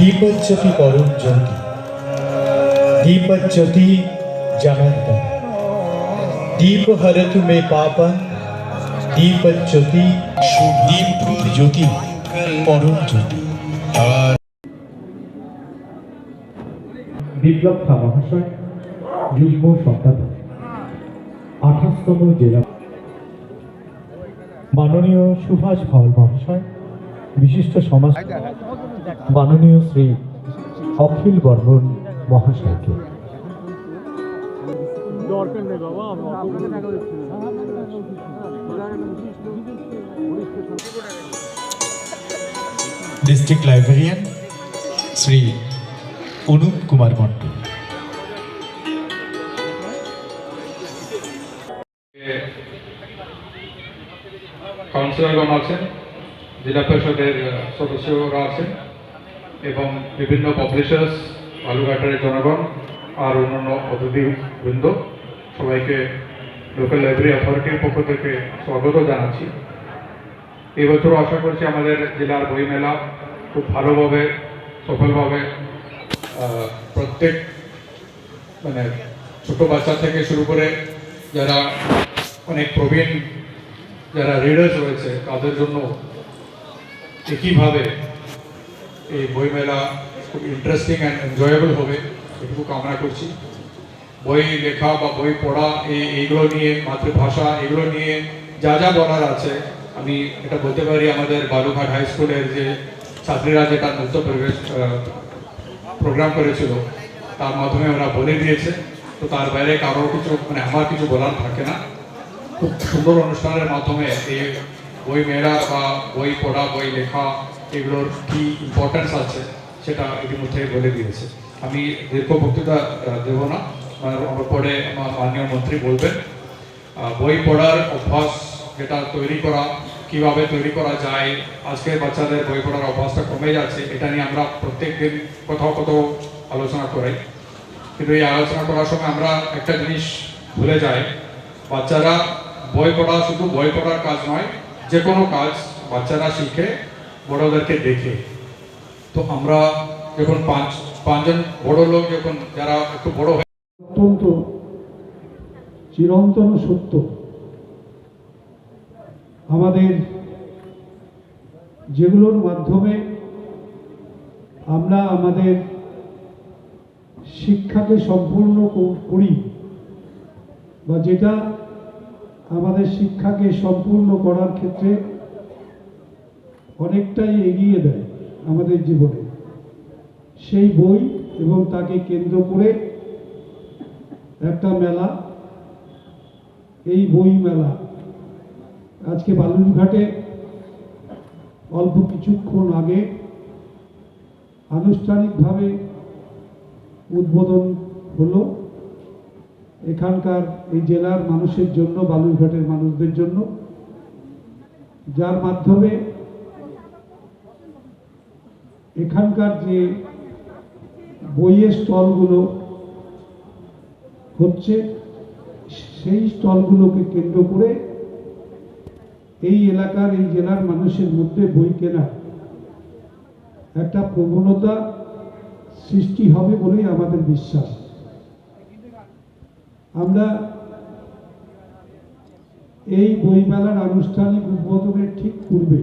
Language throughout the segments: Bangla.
দীপজ্যোতি পরম জ্যোতি। দীপজ্যোতি জনার্দন দীপ হরতু মে পাপা দীপজ্যোতি দীপ জ্যোতি পরম জ্যোতি। বিপ্লব মহাশয়, যুগ্ম সম্পাদক। আঠাশতম জেলা। মাননীয় সুভাষ ভালো মহাশয়, বিশিষ্ট সমাজ মাননীয় শ্রী অখিল বর্মন মহাশয়কে। ডিস্ট্রিক্ট লাইব্রেরিয়ান শ্রী অনুপ কুমার মণ্ডল কাউন্সিলরগণ আছেন? জেলা পরিষদের সদস্যরা আছেন? এবং বিভিন্ন পাবলিশার্স বালুঘাটের জনগণ আর অন্যান্য অতিথিবৃন্দ, সবাইকে লোকাল লাইব্রেরি অথরিটির পক্ষ থেকে স্বাগত জানাচ্ছি। এবছর আশা করছি আমাদের জেলার বইমেলা খুব ভালোভাবে, সফলভাবে প্রত্যেক মানে ছোটো বাচ্চা থেকে শুরু করে যারা অনেক প্রবীণ, যারা রিডার্স রয়েছে, তাদের জন্য একইভাবে এই বইমেলা খুব ইন্টারেস্টিং অ্যান্ড এনজয়েবল হবে, এটুকু কামনা করছি। বই লেখা বা বই পড়া, এই এইগুলো নিয়ে, মাতৃভাষা এগুলো নিয়ে যা যা বলার আছে, আমি এটা বলতে পারি আমাদের বালুঘাট হাই স্কুলের যে ছাত্রীরা যেটা নৃত্য পরিবেশ প্রোগ্রাম করেছিল, তার মাধ্যমে ওরা বলে দিয়েছে। তো তার বাইরে কারোর কিছু মানে আমার কিছু বলার থাকে না। খুব সুন্দর অনুষ্ঠানের মাধ্যমে এই বই মেলা বা বই পড়া, বই লেখা এগুলোর কি ইম্পর্টেন্স আছে সেটা ইতিমধ্যে বলে দিয়েছে। আমি দীর্ঘ বক্তৃতা দেব না। আমার পরে আমার মাননীয় মন্ত্রী বলবেন বই পড়ার অভ্যাস যেটা তৈরি করা, কীভাবে তৈরি করা যায়, আজকের বাচ্চাদের বই পড়ার অভ্যাসটা কমে যাচ্ছে, এটা নিয়ে আমরা প্রত্যেক দিন কোথাও কোথাও আলোচনা করি কিন্তু এই আলোচনা করার সময় আমরা একটা জিনিস ভুলে যাই, বাচ্চারা বই পড়া শুধু বই পড়ার কাজ নয় যে কোনো কাজ বাচ্চারা শিখে বড়োদেরকে দেখে। তো আমরা যখন পাঁচ, পাঁচজন বড় লোক যখন যারা একটু বড় হয়ে অত্যন্ত চিরন্তন সত্য। আমাদের যেগুলোর মাধ্যমে আমরা আমাদের শিক্ষাকে সম্পূর্ণ করি বা যেটা আমাদের শিক্ষাকে সম্পূর্ণ করার ক্ষেত্রে অনেকটাই এগিয়ে দেয় আমাদের জীবনে। সেই বই এবং তাকে কেন্দ্র করে একটা মেলা, এই বই মেলা। আজকে বালুরঘাটে অল্প কিছুক্ষণ আগে আনুষ্ঠানিকভাবে উদ্বোধন হলো। এখানকার এই জেলার মানুষের জন্য, বালুরঘাটের মানুষদের জন্য, যার মাধ্যমে এখানকার যে বইয়ের স্টলগুলো হচ্ছে, সেই স্টলগুলোকে কেন্দ্র করে এই এলাকার এই জেলার মানুষের মধ্যে বই কেনা একটা প্রবণতা সৃষ্টি হবে বলেই আমাদের বিশ্বাস। আমরা এই বইমেলার আনুষ্ঠানিক উদ্বোধনের ঠিক পূর্বে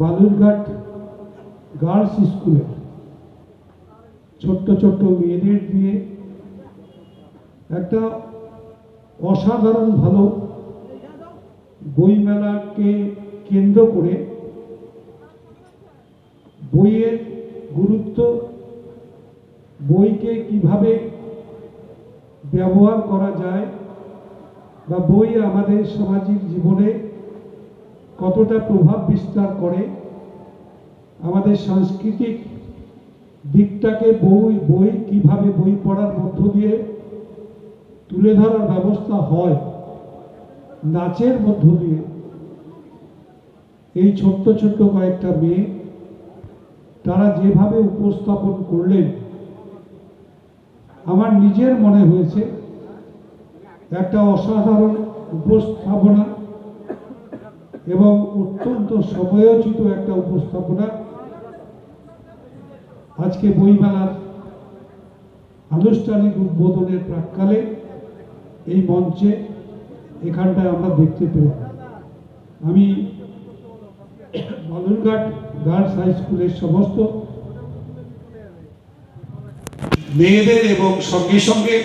বালুরঘাট গার্লস স্কুলে। ছোট্ট ছোট্ট মেয়েদের দিয়ে একটা অসাধারণ ভালো বইমেলাকে কেন্দ্র করে বইয়ের গুরুত্ব, বইকে কীভাবে ব্যবহার করা যায় বা বই আমাদের সামাজিক জীবনে কতটা প্রভাব বিস্তার করে আমাদের সাংস্কৃতিক দিকটাকে বই বই কীভাবে বই পড়ার মধ্য দিয়ে তুলে ধরার ব্যবস্থা হয়, নাচের মধ্য দিয়ে এই ছোট্ট ছোট্ট কয়েকটা মেয়ে তারা যেভাবে উপস্থাপন করলেন, আমার নিজের মনে হয়েছে একটা অসাধারণ উপস্থাপনা এবং অত্যন্ত সময়োচিত একটা উপস্থাপনা আজকে বইমেলার আনুষ্ঠানিক উদ্বোধনের প্রাককালে এই মঞ্চে এখানটায় আমরা দেখতে পেলাম। আমি বালুরঘাট গার্লস হাই স্কুলের সমস্ত মেয়েদের এবং সঙ্গে সঙ্গে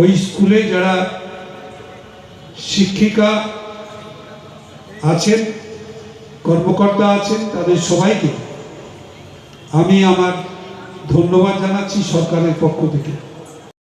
ওই স্কুলে যারা শিক্ষিকা আছেন, কর্মকর্তা আছেন, তাদের সবাইকে আমি আমার ধন্যবাদ জানাচ্ছি সরকারের পক্ষ থেকে।